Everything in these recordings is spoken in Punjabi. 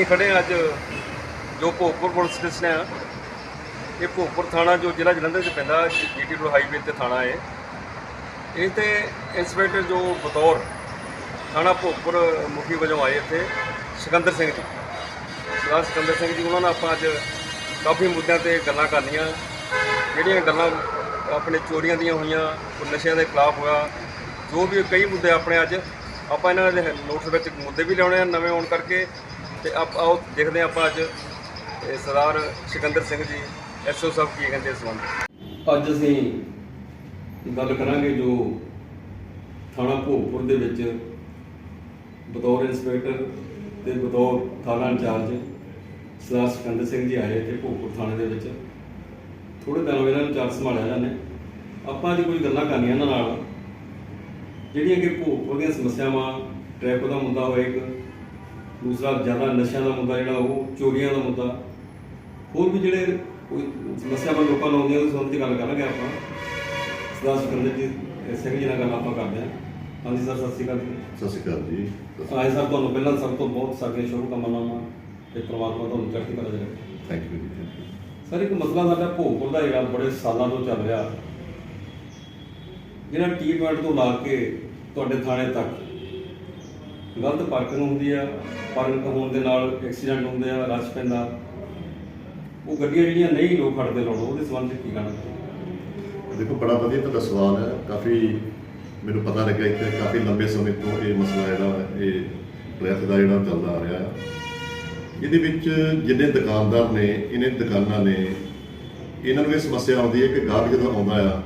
ਅਸੀਂ ਖੜੇ ਹਾਂ ਅੱਜ ਜੋ ਭੋਗਪੁਰ ਪੁਲਿਸ ਸਟੇਸ਼ਨ ਹੈ। ਇਹ ਭੋਗਪੁਰ ਥਾਣਾ ਜੋ ਜ਼ਿਲ੍ਹਾ ਜਲੰਧਰ 'ਚ ਪੈਂਦਾ, ਜੀਟੀ ਰੋਡ ਹਾਈਵੇ ਤੇ ਥਾਣਾ ਹੈ ਇਹ ਤੇ ਇੰਸਪੈਕਟਰ ਜੋ ਬਤੌਰ ਥਾਣਾ ਭੋਗਪੁਰ ਮੁਖੀ ਵਜੋਂ ਆਏ ਇੱਥੇ, ਸਿਕੰਦਰ ਸਿੰਘ ਜੀ। ਸਰਦਾਰ ਸਿਕੰਦਰ ਸਿੰਘ ਜੀ, ਉਹਨਾਂ ਨਾਲ ਆਪਾਂ ਅੱਜ ਕਾਫੀ ਮੁੱਦਿਆਂ ਤੇ ਗੱਲਾਂ ਕਰਨੀਆਂ। ਜਿਹੜੀਆਂ ਗੱਲਾਂ ਆਪਣੇ ਚੋਰੀਆਂ ਦੀਆਂ ਹੋਈਆਂ ਨਸ਼ਿਆਂ ਦੇ ਖਿਲਾਫ ਹੋਇਆ, ਜੋ ਵੀ ਕਈ ਮੁੱਦੇ ਆਪਣੇ ਅੱਜ, ਆਪਾਂ ਇਹਨਾਂ ਦੇ ਨੋਟਸ ਵਿੱਚ ਮੁੱਦੇ ਵੀ ਲਿਆਉਣੇ ਆ, ਨਵੇਂ ਆਉਣ ਕਰਕੇ। ਤੇ ਆਪ ਆਓ, ਦੇਖਦੇ ਹਾਂ ਆਪਾਂ ਅੱਜ, ਇਹ ਸਰਦਾਰ ਸਿਕੰਦਰ ਸਿੰਘ ਜੀ ਐਸਓ ਸਾਹਿਬ ਕੀ ਕਹਿੰਦੇ ਇਸ ਸੰਬੰਧ ਅੱਜ ਅਸੀਂ ਗੱਲ ਕਰਾਂਗੇ ਜੋ ਥਾਣਾ ਭੋਗਪੁਰ ਦੇ ਵਿੱਚ ਬਤੌਰ ਇੰਸਪੈਕਟਰ ਤੇ ਬਤੌਰ ਥਾਣਾ ਇੰਚਾਰਜ ਸਰਦਾਰ ਸਿਕੰਦਰ ਸਿੰਘ ਜੀ ਆਏ ਇੱਥੇ ਭੋਗਪੁਰ ਥਾਣੇ ਦੇ ਵਿੱਚ। ਥੋੜੇ ਦਿਨਾਂ ਹੋਏ ਇਹਨਾਂ ਨੂੰ ਚਾਰਜ ਸੰਭਾਲਿਆ ਜਾਂਦੇ ਆਪਾਂ ਅੱਜ ਕੋਈ ਗੱਲਾਂ ਕਰਨੀਆਂ ਇਹਨਾਂ ਨਾਲ, ਜਿਹੜੀਆਂ ਕਿ ਭੋਗਪੁਰ ਦੀਆਂ ਸਮੱਸਿਆਵਾਂ, ਟ੍ਰੈਫਿਕ ਦਾ ਮੁੱਦਾ ਹੋਇਆ ਇੱਕ ਦੂਸਰਾ ਜ਼ਿਆਦਾ ਨਸ਼ਿਆਂ ਦਾ ਮੁੱਦਾ ਜਿਹੜਾ ਉਹ ਚੋਰੀਆਂ ਦਾ ਮੁੱਦਾ। ਹੋਰ ਵੀ ਜਿਹੜੇ ਕੋਈ ਸਮੱਸਿਆਵਾਂ ਲੋਕਾਂ ਨੂੰ ਆਉਂਦੀਆਂ ਉਸ ਸੰਬੰਧ 'ਚ ਗੱਲ ਕਰਾਂਗੇ ਆਪਾਂ। ਸਰਦਾਰ ਸਿਕੰਦਰ ਜੀ ਸਿੰਘ ਜੀ ਨਾਲ ਗੱਲ ਆਪਾਂ ਕਰਦੇ ਹਾਂ। ਹਾਂਜੀ ਸਰ ਸਤਿ ਸ਼੍ਰੀ ਅਕਾਲ ਜੀ। ਸਤਿ ਸ਼੍ਰੀ ਅਕਾਲ ਜੀ। ਆਏ ਸਰ ਤੁਹਾਨੂੰ ਪਹਿਲਾਂ ਸਭ ਤੋਂ ਬਹੁਤ ਸਾਡੀਆਂ ਸ਼ੁਭਕਾਮਨਾਵਾਂ ਤੇ ਪ੍ਰਮਾਤਮਾ ਤੁਹਾਨੂੰ ਚੜ੍ਹਦੀ ਕਲਾ ਦੇ ਥੈਂਕ ਯੂ ਜੀ ਥੈਂਕ ਯੂ ਸਰ ਇੱਕ ਮਸਲਾ ਸਾਡਾ ਭੋਗਪੁਰ ਦਾ ਜਿਹੜਾ ਬੜੇ ਸਾਲਾਂ ਤੋਂ ਚੱਲ ਰਿਹਾ। ਜਿਹੜਾ ਟੀ ਪੁਆਇੰਟ ਤੋਂ ਲਾ ਕੇ ਤੁਹਾਡੇ ਥਾਣੇ ਤੱਕ ਗਲਤ ਪਾਰਕਿੰਗ ਹੁੰਦੀ ਆ ਪਾਰਕਿੰਗ ਹੋਣ ਦੇ ਨਾਲ ਐਕਸੀਡੈਂਟ ਹੁੰਦੇ ਆ, ਰਸ਼ ਪੈਂਦਾ। ਉਹ ਗੱਡੀਆਂ ਜਿਹੜੀਆਂ ਨਹੀਂ ਲੋਕ ਖੜਦੇ ਲਾਉਣ, ਉਹਦੇ ਸੰਬੰਧ ਵਿੱਚ ਕੀ ਕਹਿਣਾ? ਦੇਖੋ, ਬੜਾ ਵਧੀਆ ਤੁਹਾਡਾ ਸਵਾਲ ਹੈ। ਕਾਫੀ ਮੈਨੂੰ ਪਤਾ ਲੱਗਿਆ ਇੱਥੇ, ਕਾਫੀ ਲੰਬੇ ਸਮੇਂ ਤੋਂ ਇਹ ਮਸਲਾ ਜਿਹੜਾ ਇਹ ਟ੍ਰੈਫਿਕ ਦਾ ਜਿਹੜਾ ਚੱਲਦਾ ਆ ਰਿਹਾ ਹੈ। ਇਹਦੇ ਵਿੱਚ ਜਿੰਨੇ ਦੁਕਾਨਦਾਰ ਨੇ, ਇਹਨੇ ਦੁਕਾਨਾਂ ਨੇ, ਇਹਨਾਂ ਨੂੰ ਇਹ ਸਮੱਸਿਆ ਆਉਂਦੀ ਹੈ ਕਿ ਗਾਹਕ ਜਦੋਂ ਆਉਂਦਾ ਆ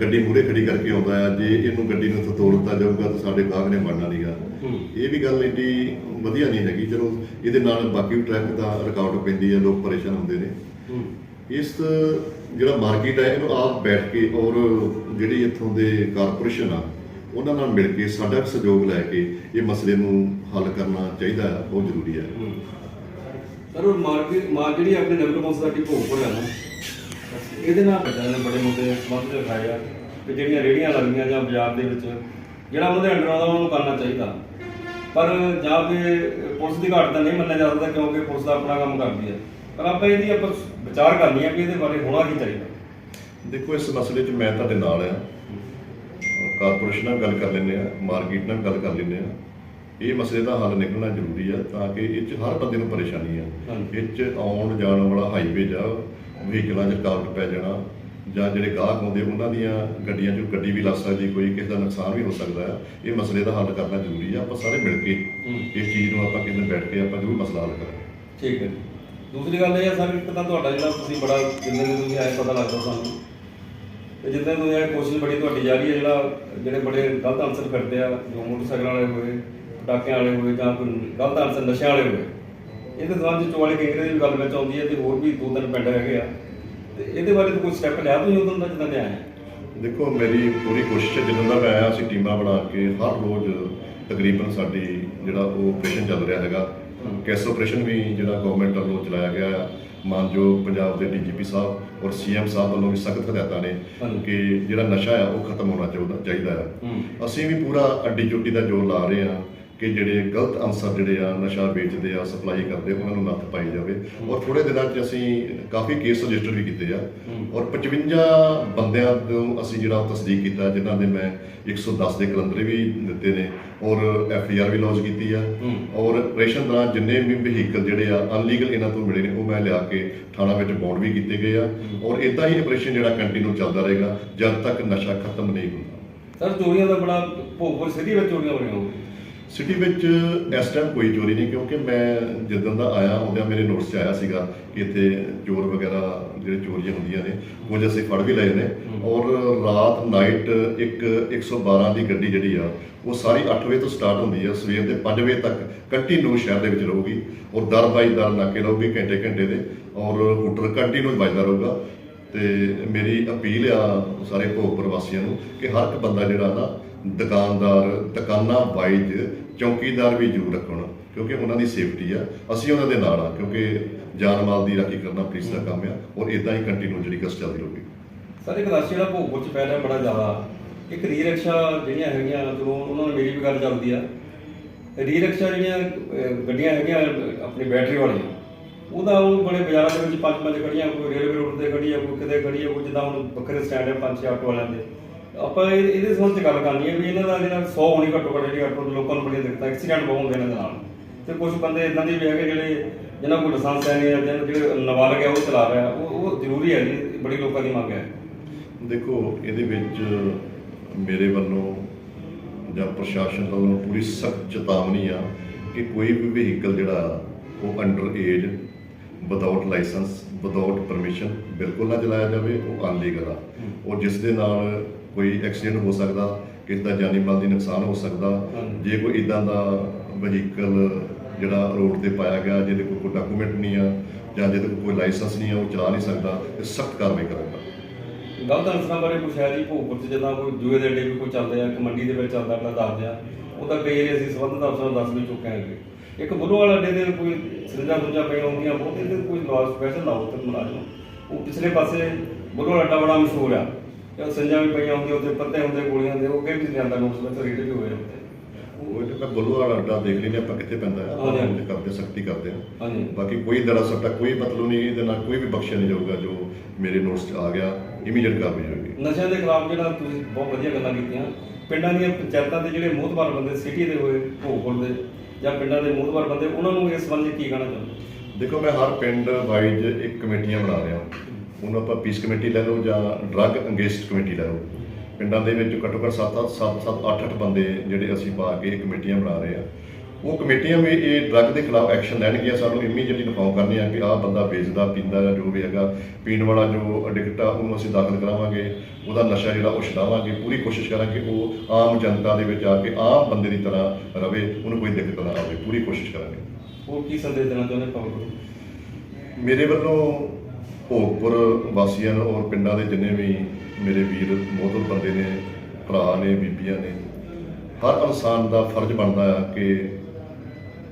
ਗੱਡੀ ਮੂਹਰੇ ਖੜੀ ਕਰਕੇ ਆਉਂਦਾ ਆ ਜੇ ਇਹਨੂੰ ਗੱਡੀ ਨੂੰ ਉੱਥੇ ਤੋੜ ਦਿੱਤਾ ਜਾਊਗਾ ਤਾਂ ਸਾਡੇ ਗਾਹਕ ਨੇ ਮੰਨਣਾ ਨਹੀਂਗਾ ਹੂੰ। ਇਹ ਵੀ ਗੱਲ ਏਡੀ ਵਧੀਆ ਨਹੀਂ ਹੈਗੀ ਚਲੋ ਇਹਦੇ ਨਾਲ ਬਾਕੀ ਵੀ ਟ੍ਰੈਫਿਕ ਦਾ ਰੁਕਾਵਟ ਪੈਂਦੀ ਹੈ ਲੋਕ ਪਰੇਸ਼ਾਨ ਹੁੰਦੇ ਨੇ। ਹੂੰ। ਇਸ ਜਿਹੜਾ ਮਾਰਕੀਟ ਹੈ ਇਹਨੂੰ ਆਪ ਬੈਠ ਕੇ ਔਰ ਜਿਹੜੀ ਇੱਥੋਂ ਦੇ ਕਾਰਪੋਰੇਸ਼ਨ ਆ ਉਹਨਾਂ ਨਾਲ ਮਿਲ ਕੇ ਸਾਡਾ ਸਹਿਯੋਗ ਲੈ ਕੇ ਇਹ ਮਸਲੇ ਨੂੰ ਹੱਲ ਕਰਨਾ ਚਾਹੀਦਾ ਹੈ ਬਹੁਤ ਜ਼ਰੂਰੀ ਹੈ। ਸਰ ਮਾਰਕੀਟ ਮਾਰ ਜਿਹੜੀ ਆਪਣੇ ਨਗਰ ਕੌਂਸਲ ਦੀ ਭੋਗਪੁਰ ਹੈ ਨਾ ਇਹਦੇ ਨਾਲ ਬੱਚਿਆਂ ਨੇ ਬੜੇ ਮੁੱਦੇ ਸੰਬੰਧ ਦਿਖਾਏ ਆ ਕਿ ਜਿਹੜੀਆਂ ਰੇੜੀਆਂ ਲੱਗੀਆਂ ਜਾਂ ਬਾਜ਼ਾਰ ਦੇ ਵਿੱਚ ਜਿਹੜਾ ਉਹਦੇ ਅੰਡਰ ਆਉਂਦਾ ਉਹਨੂੰ ਕਰਨਾ ਚਾਹੀਦਾ। ਪਰ ਜਾਂ ਵੀ ਪੁਲਿਸ ਦੀ ਘਾਟ ਤਾਂ ਨਹੀਂ ਮੰਨਿਆ ਜਾ ਸਕਦਾ ਕਿਉਂਕਿ ਪੁਲਿਸ ਦਾ ਆਪਣਾ ਕੰਮ ਕਰਦੀ ਹੈ ਪਰ ਆਪਾਂ ਇਹਦੀ ਆਪਾਂ ਵਿਚਾਰ ਕਰਨੀ ਹੈ ਕਿ ਇਹਦੇ ਬਾਰੇ ਹੋਣਾ ਕੀ ਚਾਹੀਦਾ। ਦੇਖੋ ਇਸ ਮਸਲੇ 'ਚ ਮੈਂ ਤੁਹਾਡੇ ਨਾਲ ਆ। ਕਾਰਪੋਰੇਸ਼ਨ ਨਾਲ ਗੱਲ ਕਰ ਲੈਂਦੇ ਆ ਮਾਰਕੀਟ ਨਾਲ ਗੱਲ ਕਰ ਲੈਂਦੇ ਆ। ਇਹ ਮਸਲੇ ਦਾ ਹੱਲ ਨਿਕਲਣਾ ਜ਼ਰੂਰੀ ਆ ਤਾਂ ਕਿ ਇਹ 'ਚ ਹਰ ਬੰਦੇ ਨੂੰ ਪਰੇਸ਼ਾਨੀ ਆ। ਇਹ 'ਚ ਆਉਣ ਜਾਣ ਵਾਲਾ ਹਾਈਵੇ ਜਾ ਵਹੀਕਲਾਂ 'ਚ ਰੁਕਾਵਟ ਪੈ ਜਾਣਾ ਜਾਂ ਜਿਹੜੇ ਗਾਹਕ ਆਉਂਦੇ ਉਹਨਾਂ ਦੀਆਂ ਗੱਡੀਆਂ 'ਚ ਗੱਡੀ ਵੀ ਲੱਗ ਸਕਦੀ ਕੋਈ ਕਿਸੇ ਦਾ ਨੁਕਸਾਨ ਵੀ ਹੋ ਸਕਦਾ ਆ ਇਹ ਮਸਲੇ ਦਾ ਹੱਲ ਕਰਨਾ ਜ਼ਰੂਰੀ ਆ ਆਪਾਂ ਸਾਰੇ ਮਿਲ ਕੇ ਹੂੰ। ਇਸ ਚੀਜ਼ ਨੂੰ ਆਪਾਂ ਕਿਤੇ ਬੈਠ ਕੇ ਆਪਾਂ ਜ਼ਰੂਰ ਮਸਲਾ ਹੱਲ ਕਰਾਂਗੇ। ਠੀਕ ਹੈ ਜੀ। ਦੂਸਰੀ ਗੱਲ ਇਹ ਹੈ ਸਰ ਇੱਕ ਤਾਂ ਤੁਹਾਡਾ ਜਿਹੜਾ ਤੁਸੀਂ ਬੜਾ ਜਿੰਨੇ ਦਿਨ ਤੁਸੀਂ ਆਏ ਪਤਾ ਲੱਗਦਾ ਸਾਨੂੰ। ਤੇ ਜਿੰਨੇ ਤੁਸੀਂ ਇਹ ਕੋਸ਼ਿਸ਼ ਬੜੀ ਤੁਹਾਡੀ ਜਾਰੀ ਹੈ ਜਿਹੜਾ ਜਿਹੜੇ ਬੜੇ ਗਲਤ ਆਨਸਰ ਕਰਦੇ ਆ ਜੋ ਮੋਟਰਸਾਈਕਲ ਵਾਲੇ ਹੋਏ ਪਟਾਕਿਆਂ ਵਾਲੇ ਹੋਏ ਜਾਂ ਕੋਈ ਗਲਤ ਆਨਸਰ ਨਸ਼ਿਆਂ ਵਾਲੇ ਹੋਏ। ਇਹਦੇ ਸੰਬੰਧ ਵਿੱਚ ਚੋਵਾਲੇ ਕੇਂਦਰ ਦੀ ਵੀ ਗੱਲ ਵਿੱਚ ਆਉਂਦੀ ਹੈ ਤੇ ਹੋਰ ਵੀ ਦੋ ਤਿੰਨ ਪਿੰਡ ਹੈਗੇ ਆ। ਤੇ ਇਹਦੇ ਬਾਰੇ ਕੋਈ ਸਟੈਪ ਲਿਆ ਤੁਸੀਂ ਉਦੋਂ ਦਾ ਜਦੋਂ ਦੇ ਆਏ ਦੇਖੋ ਮੇਰੀ ਪੂਰੀ ਕੋਸ਼ਿਸ਼ ਹੈ ਜਦੋਂ ਦਾ ਮੈਂ ਆਇਆ ਅਸੀਂ ਟੀਮਾਂ ਬਣਾ ਕੇ ਹਰ ਰੋਜ਼ ਤਕਰੀਬਨ ਸਾਡੀ ਜਿਹੜਾ ਉਹ ਆਪਰੇਸ਼ਨ ਚੱਲ ਰਿਹਾ ਹੈਗਾ। ਕੈਸ ਆਪਰੇਸ਼ਨ ਵੀ ਜਿਹੜਾ ਗਵਰਨਮੈਂਟ ਵੱਲੋਂ ਚਲਾਇਆ ਗਿਆ ਆ ਮਾਨਯੋਗ ਪੰਜਾਬ ਦੇ ਡੀਜੀਪੀ ਸਾਹਿਬ ਔਰ ਸੀਐਮ ਸਾਹਿਬ ਵੱਲੋਂ ਵੀ ਸਖਤ ਹਦਾਇਤਾਂ ਨੇ। ਕਿ ਜਿਹੜਾ ਨਸ਼ਾ ਆ ਉਹ ਖਤਮ ਹੋਣਾ ਚਾਹੀਦਾ ਹੂੰ। ਅਸੀਂ ਵੀ ਪੂਰਾ ਅੱਡੀ ਚੁੱਟੀ ਦਾ ਜੋਰ ਲਾ ਰਹੇ ਆ ਕਿ ਜਿਹੜੇ ਗਲਤ ਅਨਸਰ ਜਿਹੜੇ ਆ ਨਸ਼ਾ ਵੇਚਦੇ ਆ ਸਪਲਾਈ ਕਰਦੇ ਉਹਨਾਂ ਨੂੰ ਨੱਥ ਪਾਈ ਜਾਵੇ। ਔਰ ਥੋੜੇ ਦਿਨਾਂ 'ਚ ਅਸੀਂ ਕਾਫੀ ਕੇਸ ਰਜਿਸਟਰ ਵੀ ਕੀਤੇ ਆ। ਔਰ 55 ਬੰਦਿਆਂ ਤੋਂ ਅਸੀਂ ਜਿਹੜਾ ਤਸਦੀਕ ਕੀਤਾ ਜਿਨ੍ਹਾਂ ਦੇ ਮੈਂ 110 ਦੇ ਕਲੰਦਰੇ ਵੀ ਦਿੱਤੇ ਨੇ। ਔਰ ਐਫ ਆਈ ਆਰ ਵੀ ਲੌਂਚ ਕੀਤੀ ਆ। ਔਰ ਆਪਰੇਸ਼ਨ ਦੌਰਾਨ ਜਿੰਨੇ ਵੀ ਵਹੀਕਲ ਜਿਹੜੇ ਆ ਅਨਲੀਗਲ ਇਹਨਾਂ ਤੋਂ ਮਿਲੇ ਨੇ ਉਹ ਮੈਂ ਲਿਆ ਕੇ ਥਾਣਾ ਵਿੱਚ ਬੌਂਡ ਵੀ ਕੀਤੇ ਗਏ ਆ। ਔਰ ਇਦਾਂ ਹੀ ਆਪਰੇਸ਼ਨ ਜਿਹੜਾ ਕੰਟੀਨਿਊ ਚੱਲਦਾ ਰਹੇਗਾ ਜਦ ਤੱਕ ਨਸ਼ਾ ਖਤਮ ਨਹੀਂ ਹੁੰਦਾ। ਸਰ ਚੋਰੀਆਂ ਦਾ ਬੜਾ ਭੋਗਪੁਰ ਸਿਟੀ ਵਿੱਚ ਚੋਰੀਆਂ ਹੋ ਗਈਆਂ ਸਿਟੀ ਵਿੱਚ ਇਸ ਟਾਈਮ ਕੋਈ ਚੋਰੀ ਨਹੀਂ ਕਿਉਂਕਿ ਮੈਂ ਜਦੋਂ ਦਾ ਆਇਆ ਆਉਂਦਿਆਂ ਮੇਰੇ ਨੋਟਿਸ 'ਚ ਆਇਆ ਸੀਗਾ ਕਿ ਇੱਥੇ ਚੋਰ ਵਗੈਰਾ ਜਿਹੜੇ ਚੋਰੀਆਂ ਹੁੰਦੀਆਂ ਨੇ ਕੁਝ ਅਸੀਂ ਫੜ ਵੀ ਲਏ ਨੇ ਔਰ ਰਾਤ ਨਾਈਟ ਇੱਕ 112 ਦੀ ਗੱਡੀ ਜਿਹੜੀ ਆ ਉਹ ਸਾਰੀ 8 ਵਜੇ ਤੋਂ ਸਟਾਰਟ ਹੁੰਦੀ ਆ ਸਵੇਰ ਦੇ 5 ਵਜੇ ਤੱਕ ਕੰਟੀਨਿਊ ਸ਼ਹਿਰ ਦੇ ਵਿੱਚ ਰਹੂਗੀ ਔਰ ਦਰ ਬਾਈ ਦਰ ਨਾਕੇ ਰਹੂਗੀ ਘੰਟੇ ਘੰਟੇ ਦੇ ਔਰ ਹੂਟਰ ਕੰਟੀਨਿਊ ਵੱਜਦਾ ਰਹੂਗਾ ਤੇ ਮੇਰੀ ਅਪੀਲ ਆ ਸਾਰੇ ਭੋਗਪੁਰ ਵਾਸੀਆਂ ਨੂੰ ਕਿ ਹਰ ਇੱਕ ਬੰਦਾ ਜਿਹੜਾ ਨਾ ਦੁਕਾਨਦਾਰ, ਦੁਕਾਨਾਂ ਵਾਈਜ਼ ਚੌਕੀਦਾਰ ਵੀ ਜ਼ਰੂਰ ਰੱਖਣ, ਕਿਉਂਕਿ ਉਹਨਾਂ ਦੀ ਸੇਫਟੀ ਆ। ਅਸੀਂ ਉਹਨਾਂ ਦੇ ਨਾਲ ਆ, ਕਿਉਂਕਿ ਜਾਨ ਮਾਲ ਦੀ ਰਾਖੀ ਕਰਨਾ ਪੁਲਿਸ ਦਾ ਕੰਮ ਆ ਔਰ ਇਦਾਂ ਹੀ ਕੰਟੀਨਿਊ ਜਿਹੜੀ ਗਸ਼ਤ ਚੱਲਦੀ ਰਹੂਗੀ। ਸਰ, ਇੱਕ ਰਸ਼ ਜਿਹੜਾ ਭੋਗਪੁਰ ਚ ਪੈ ਰਿਹਾ ਬੜਾ ਜ਼ਿਆਦਾ। ਇੱਕ ਰੀ ਰਿਕਸ਼ਾ ਜਿਹੜੀਆਂ ਹੈਗੀਆਂ, ਚਲੋ ਉਹਨਾਂ ਨਾਲ ਮੇਰੀ ਵੀ ਗੱਲ ਚੱਲਦੀ ਆ। ਰੀ ਰਿਕਸ਼ਾ ਜਿਹੜੀਆਂ ਗੱਡੀਆਂ ਹੈਗੀਆਂ, ਆਪਣੀ ਬੈਟਰੀ ਵਾਲੀਆਂ, ਉਹਦਾ ਉਹ ਬੜੇ ਬਾਜ਼ਾਰਾਂ ਦੇ ਵਿੱਚ ਪੰਜ ਪੰਜ ਖੜੀਆਂ ਕੋਈ ਰੇਲਵੇ ਰੋਡ ਤੇ ਖੜੀ ਆ, ਕੋਈ ਕਿਤੇ ਖੜੀ ਆ, ਕੋਈ ਜਿੱਦਾਂ ਹੁਣ ਵੱਖਰੇ ਸਟੈਂਡ ਹੈ ਪੰਜ ਛੇ ਆਟੋ ਵਾਲਿਆਂ ਦੇ। ਆਪਾਂ ਇਹ- ਇਹਦੇ ਸੰਬੰਧ ਚ ਗੱਲ ਕਰਨੀ ਹੈ ਵੀ ਇਹਨਾਂ ਦਾ ਜਿਹੜਾ 100 ਹੋਣੀ ਘੱਟੋ ਘੱਟ ਜਿਹੜੀ ਆਟੋ ਲੋਕਾਂ ਨੂੰ ਬੜੀਆਂ ਦਿੱਕਤਾਂ ਐਕਸੀਡੈਂਟ ਬਹੁਤ ਹੁੰਦੇ ਨੇ ਇਹਦੇ ਨਾਲ। ਤੇ ਕੁਝ ਬੰਦੇ ਇਦਾਂ ਦੇ ਵੀ ਹੈਗੇ ਜਿਹੜੇ ਜਿਨ੍ਹਾਂ ਕੋਲ ਲਾਇਸੈਂਸ ਹੈ ਨਹੀਂ ਜਾਂ ਜਿਹੜੇ ਨਾਬਾਲਗ ਹੈ ਉਹ ਚਲਾ ਰਿਹਾ ਉਹ ਉਹ ਜ਼ਰੂਰੀ ਹੈ ਜੀ ਬੜੀ ਲੋਕਾਂ ਦੀ ਮੰਗ ਹੈ। ਦੇਖੋ ਇਹਦੇ ਵਿੱਚ ਮੇਰੇ ਵੱਲੋਂ ਜਾਂ ਪ੍ਰਸ਼ਾਸਨ ਵੱਲੋਂ ਪੂਰੀ ਸਖਤ ਚੇਤਾਵਨੀ ਆ ਕਿ ਕੋਈ ਵੀ ਵਹੀਕਲ ਜਿਹੜਾ ਉਹ under age without licence without permission ਬਿਲਕੁਲ ਨਾ ਚਲਾਇਆ ਜਾਵੇ ਉਹ ਅਨਲੀਗਲ ਆ। ਔਰ ਜਿਸ ਦੇ ਨਾਲ ਕੋਈ ਐਕਸੀਡੈਂਟ ਹੋ ਸਕਦਾ ਕਿਸੇ ਦਾ ਜਾਨੀ ਮਾਲ ਦੀ ਨੁਕਸਾਨ ਹੋ ਸਕਦਾ। ਜੇ ਕੋਈ ਇਦਾਂ ਦਾ ਵਹੀਕਲ ਜਿਹੜਾ ਰੋਡ ਤੇ ਪਾਇਆ ਗਿਆ ਜਿਹਦੇ ਕੋਲ ਕੋਈ ਡਾਕੂਮੈਂਟ ਨਹੀਂ ਆ ਜਾਂ ਜਿਹਦੇ ਕੋਲ ਕੋਈ ਲਾਇਸੈਂਸ ਨਹੀਂ ਆ ਉਹ ਚਲਾ ਨਹੀਂ ਸਕਦਾ ਤੇ ਸਖਤ ਕਾਰਵਾਈ ਕਰਾਂਗਾ। ਗਲਤ ਅਨਸਰਾਂ ਬਾਰੇ ਕੁਛ ਹੈ ਜੀ ਭੋਗਪੁਰ ਚ ਜਦੋਂ ਕੋਈ ਜੂਏ ਦੇ ਅੱਡੇ ਵੀ ਕੋਈ ਚੱਲਦੇ ਆ ਕਿ ਮੰਡੀ ਦੇ ਵਿੱਚ ਚੱਲਦਾ ਆਪਣਾ ਦੱਸਦੇ ਆ ਉਹ ਤਾਂ ਕਈ ਵਾਰੀ ਅਸੀਂ ਸੰਬੰਧਿਤ ਅਫਸਰਾਂ ਨੂੰ ਦੱਸ ਵੀ ਚੁੱਕੇ ਹਾਂਗੇ ਇੱਕ ਬੁੱਲੋ ਵਾਲਾ ਅੱਡੇ ਦੇ ਕੋਈ ਸਰਿੰਜਾਂ ਸੁੰਜਾਂ ਪਈਆਂ ਹੁੰਦੀਆਂ ਬਹੁਤ ਇਹਦੇ ਕੋਈ ਲਾਜ ਸਪੈਸ਼ਲ ਲਾਓ ਤੇ ਮੁਲਾਜ਼ਮ। ਉਹ ਪਿਛਲੇ ਪਾਸੇ ਬੁੱਲੋ ਵਾਲਾ ਅੱਡਾ ਬੜਾ ਮਸ਼ਹੂਰ ਆ। ਤੇ ਸਰਿੰਜਾਂ ਵੀ ਪਈਆਂ ਹੁੰਦੀਆਂ ਉੱਤੇ ਪੱਤੇ ਹੁੰਦੇ ਗੋਲੀਆਂ ਦੇ ਉਹ ਵੀ ਜਾਂਦਾ ਨੋਟਸ ਵਿੱਚ ਰੀਡ ਵੀ ਹੋਏ ਹੁੰਦੇ ਉਹ ਜਿਹੜਾ ਬੁੱਲੂ ਵਾਲਾ ਅੱਡਾ ਦੇਖ ਲੈਂਦੇ ਆਪਾਂ ਕਿੱਥੇ ਪੈਂਦਾ ਹੈ ਹਾਂਜੀ। ਉਹਦੇ ਕਰਦੇ ਸਖਤੀ ਕਰਦੇ ਆ ਹਾਂਜੀ। ਬਾਕੀ ਕੋਈ ਦੜਾ ਸੱਟਾ ਕੋਈ ਮਤਲਬ ਨਹੀਂ ਇਹਦੇ ਨਾਲ ਕੋਈ ਵੀ ਬਖਸ਼ਿਆ ਨਹੀਂ ਜਾਊਗਾ ਜੋ ਮੇਰੇ ਨੋਟਸ 'ਚ ਆ ਗਿਆ ਇਮੀਡੀਏਟ ਕਾਰਵਾਈ ਹੋਏਗੀ। ਨਸ਼ਿਆਂ ਦੇ ਖਿਲਾਫ ਜਿਹੜਾ ਤੁਸੀਂ ਬਹੁਤ ਵਧੀਆ ਗੱਲਾਂ ਕੀਤੀਆਂ ਪਿੰਡਾਂ ਦੀਆਂ ਪੰਚਾਇਤਾਂ ਦੇ ਜਿਹੜੇ ਮੋਹਤਬਾਰ ਬੰਦੇ ਸਿਟੀ ਦੇ ਹੋਏ ਭੋਗਪੁਰ ਦੇ ਜਾਂ ਪਿੰਡਾਂ ਦੇ ਮੋਹਤਬਾਰ ਬੰਦੇ ਉਹਨਾਂ ਨੂੰ ਇਸ ਸੰਬੰਧ ਕੀ ਕਹਿਣਾ ਚਾਹੁੰਦੇ ਦੇਖੋ ਮੈਂ ਹਰ ਪਿੰਡ ਵਾਈਜ਼ ਇੱਕ ਕਮੇਟੀਆਂ ਬਣਾ ਰਿਹਾ। ਉਹਨੂੰ ਆਪਾਂ ਪੀਸ ਕਮੇਟੀ ਲੈ ਲਓ ਜਾਂ ਡਰੱਗ ਅੰਗੇਜਡ ਕਮੇਟੀ ਲੈ ਲਓ। ਪਿੰਡਾਂ ਦੇ ਵਿੱਚ ਘੱਟੋ ਘੱਟ 7 7 7 8 8 ਬੰਦੇ ਜਿਹੜੇ ਅਸੀਂ ਪਾ ਕੇ ਕਮੇਟੀਆਂ ਬਣਾ ਰਹੇ ਆ ਉਹ ਕਮੇਟੀਆਂ ਵੀ ਇਹ ਡਰੱਗ ਦੇ ਖਿਲਾਫ ਐਕਸ਼ਨ ਲੈਣਗੀਆਂ ਸਾਨੂੰ ਇਮੀਡੀਏਟਲੀ ਇਨਫੋਰਮ ਕਰਨੀ ਆ ਕਿ ਆਹ ਬੰਦਾ ਵੇਚਦਾ ਪੀਂਦਾ ਜਾਂ ਜੋ ਵੀ ਹੈਗਾ ਪੀਣ ਵਾਲਾ ਜੋ ਐਡਿਕਟ ਆ ਉਹਨੂੰ ਅਸੀਂ ਦਾਖਲ ਕਰਾਵਾਂਗੇ। ਉਹਦਾ ਨਸ਼ਾ ਜਿਹੜਾ ਉਹ ਛਡਾਵਾਂਗੇ। ਪੂਰੀ ਕੋਸ਼ਿਸ਼ ਕਰਾਂਗੇ ਉਹ ਆਮ ਜਨਤਾ ਦੇ ਵਿੱਚ ਆ ਕੇ ਆਮ ਬੰਦੇ ਦੀ ਤਰ੍ਹਾਂ ਰਵੇ ਉਹਨੂੰ ਕੋਈ ਦਿੱਕਤ ਨਾ ਆਵੇ। ਪੂਰੀ ਕੋਸ਼ਿਸ਼ ਕਰਾਂਗੇ। ਹੋਰ ਕੀ ਸੰਦੇਸ਼ ਦੇਣਾ ਚਾਹੁੰਦੇ ਨੂੰ ਮੇਰੇ ਵੱਲੋਂ ਭੋਗਪੁਰ ਵਾਸੀਆਂ ਨੂੰ ਔਰ ਪਿੰਡਾਂ ਦੇ ਜਿੰਨੇ ਵੀ ਮੇਰੇ ਵੀਰ ਮੋਹਤਰ ਬੰਦੇ ਨੇ, ਭਰਾ ਨੇ, ਬੀਬੀਆਂ ਨੇ, ਹਰ ਇਨਸਾਨ ਦਾ ਫਰਜ਼ ਬਣਦਾ ਆ ਕਿ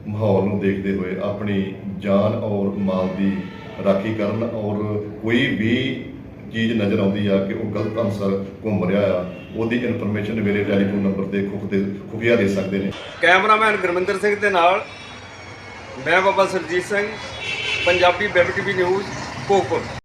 ਮਾਹੌਲ ਨੂੰ ਦੇਖਦੇ ਹੋਏ ਆਪਣੀ ਜਾਨ ਔਰ ਮਾਲ ਦੀ ਰਾਖੀ ਕਰਨ ਔਰ ਕੋਈ ਵੀ ਚੀਜ਼ ਨਜ਼ਰ ਆਉਂਦੀ ਆ ਕਿ ਉਹ ਗਲਤ ਅਨਸਰ ਘੁੰਮ ਰਿਹਾ ਆ, ਉਹਦੀ ਇਨਫੋਰਮੇਸ਼ਨ ਮੇਰੇ ਟੈਲੀਫੋਨ ਨੰਬਰ ਤੇ ਖੁਫ ਦੇ ਖੁਫੀਆ ਦੇ ਸਕਦੇ ਨੇ। ਕੈਮਰਾਮੈਨ ਗੁਰਮਿੰਦਰ ਸਿੰਘ ਦੇ ਨਾਲ, ਮੈਂ Baba Surjit Singh, Punjabi web TV news Bhogpur